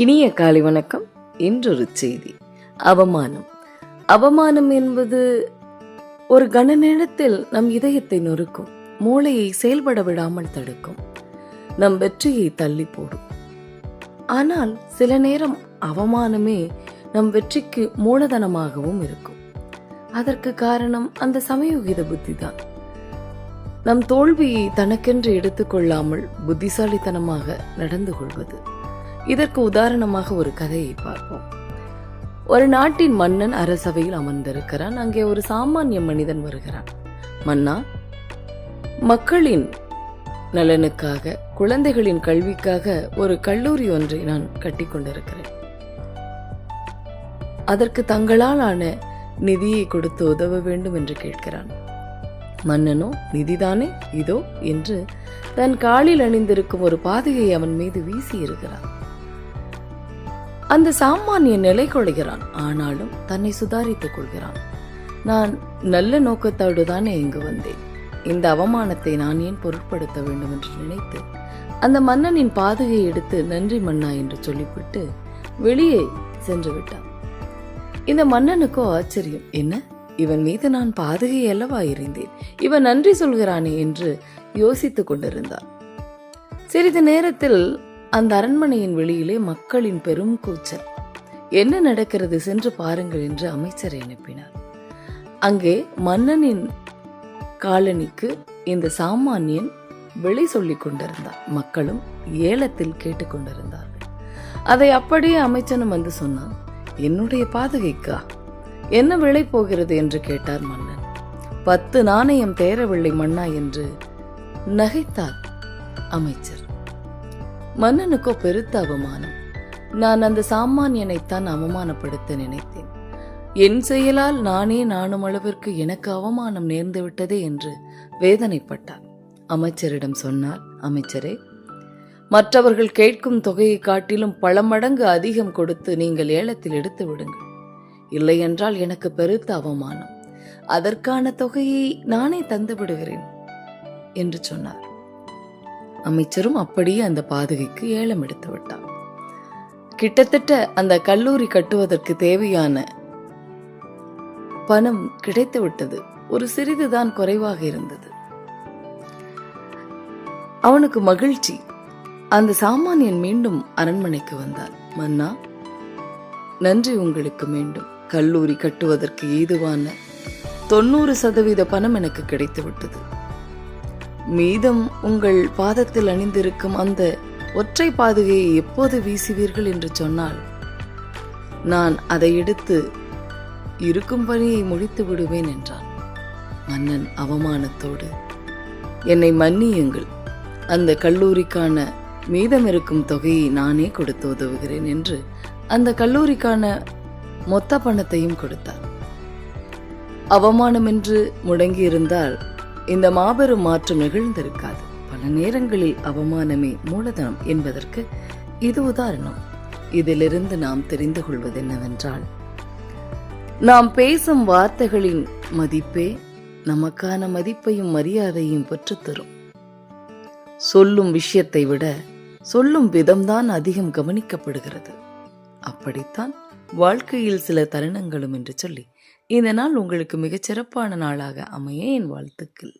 இனிய காலை வணக்கம். இன்றொரு செய்தி. அவமானம். அவமானம் என்பது ஒரு கன நேரத்தில் நம் இதயத்தை நொறுக்கும் மூளையை செயல்பட விடாமல் தடுக்கும் நம் வெற்றியை தள்ளி போடும். ஆனால் சில நேரம் அவமானமே நம் வெற்றிக்கு மூலதனமாகவும் இருக்கும். அதற்கு காரணம் அந்த சமயோகித புத்திதான். நம் தோல்வியை தனக்கென்று எடுத்துக்கொள்ளாமல் புத்திசாலித்தனமாக நடந்து கொள்வது. இதற்கு உதாரணமாக ஒரு கதையை பார்ப்போம். ஒரு நாட்டின் மன்னன் அரசவையில் அமர்ந்திருக்கிறான். அங்கே ஒரு சாமானிய மனிதன் வருகிறான். மன்னா மக்களின் நலனுக்காக குழந்தைகளின் கல்விக்காக ஒரு கல்லூரி ஒன்றை நான் கட்டிக்கொண்டிருக்கிறேன் அதற்கு தங்களால் ஆன நிதியை கொடுத்து உதவ வேண்டும் என்று கேட்கிறான். மன்னனோ நிதிதானே? இதோ என்று தன் காலில் அணிந்திருக்கும் ஒரு பாதையை அவன் மீது வீசி இருக்கிறான் அந்த சாமானியன் நிலை கொள்கிறான். ஆனாலும் தன்னை சுதாரித்துக் கொள்கிறான். நான் நல்ல நோக்கத்தோடு தானே இங்கு வந்தேன். இந்த அவமானத்தை நான் ஏன் பொருட்படுத்த வேண்டும் என்று நினைத்து அந்த மன்னனின் பாதகையை எடுத்து நன்றி மன்னா என்று சொல்லிவிட்டு வெளியே சென்று விட்டான். இந்த மன்னனுக்கோ ஆச்சரியம். என்ன? இவன் மீது நான் பாதகை அல்லவா இருந்தேன் இவன் நன்றி சொல்கிறானே என்று யோசித்துக் கொண்டிருந்தான். சிறிது நேரத்தில் அந்த அரண்மனையின் வெளியிலே மக்களின் பெரும் கூச்சல். என்ன நடக்கிறது சென்று பாருங்கள் என்று அமைச்சரை அனுப்பினார் அங்கே மன்னனின் காலனிக்கு இந்த சாமானியன் விலை சொல்லிக் கொண்டிருந்தார் மக்களும் ஏலத்தில் கேட்டுக்கொண்டிருந்தார்கள் அதை அப்படியே அமைச்சனும் வந்து சொன்னான் என்னுடைய பாதகைக்கா? என்ன விலை போகிறது? என்று கேட்டார் மன்னன். பத்து நாணயம் தேரவில்லை மன்னா என்று நகைத்தார் அமைச்சர். மன்னனுக்கோ பெருத்த அவமானம். நான் அந்த சாமானியனைத்தான் அவமானப்படுத்த நினைத்தேன். என் செயலால் நானே நானும் அளவிற்கு எனக்கு அவமானம் நேர்ந்து விட்டதே என்று வேதனைப்பட்டார். அமைச்சரிடம் சொன்னார் அமைச்சரே மற்றவர்கள் கேட்கும் தொகையை காட்டிலும் பல மடங்கு அதிகம் கொடுத்து நீங்கள் ஏலத்தில் எடுத்து விடுங்கள். இல்லையென்றால் எனக்கு பெருத்த அவமானம். அதற்கான தொகையை நானே தந்து விடுகிறேன் என்று சொன்னார். அமைச்சரும் அப்படியே அந்த பாதகைக்கு ஏலம் எடுத்து விட்டார் கிட்டத்தட்ட அந்த கல்லூரி கட்டுவதற்கு தேவையான பணம் கிடைத்து விட்டது. ஒரு சிறிதுதான் குறைவாக இருந்தது. அவனுக்கு மகிழ்ச்சி. அந்த சாமானியன் மீண்டும் அரண்மனைக்கு வந்தார் மன்னா நன்றி உங்களுக்கு மீண்டும். கல்லூரி கட்டுவதற்கு ஏதுவான தொண்ணூறு சதவீத பணம் எனக்கு கிடைத்து விட்டது. மீதம் உங்கள் பாதத்தில் அணிந்திருக்கும் அந்த ஒற்றை பாதுகையை எப்போது வீசுவீர்கள் என்று சொன்னால் நான் அதை எடுத்து இருக்கும் பணியை முடித்து விடுவேன் என்றான். மன்னன் அவமானத்தோடு என்னை மன்னியுங்கள். அந்த கல்லூரிக்கான மீதம் இருக்கும் தொகையை நானே கொடுத்து உதவுகிறேன் என்று அந்த கல்லூரிக்கான மொத்த பணத்தையும் கொடுத்தார் அவமானம் என்று முடங்கியிருந்தால் இந்த மாபெரும் மாற்றம் நிகழ்ந்திருக்காது. பல நேரங்களில் அவமானமே மூலதனம் என்பதற்கு இது உதாரணம். இதிலிருந்து நாம் தெரிந்து கொள்வது என்னவென்றால் நாம் பேசும் வார்த்தைகளின் மதிப்பே நமக்கான மதிப்பையும் மரியாதையும் பெற்றுத்தரும். சொல்லும் விஷயத்தை விட சொல்லும் விதம்தான் அதிகம் கவனிக்கப்படுகிறது. அப்படித்தான் வாழ்க்கையில் சில தருணங்களும் என்று சொல்லி இந்த நாள் உங்களுக்கு மிகச் சிறப்பான நாளாக அமைய என் வாழ்த்துக்கள்.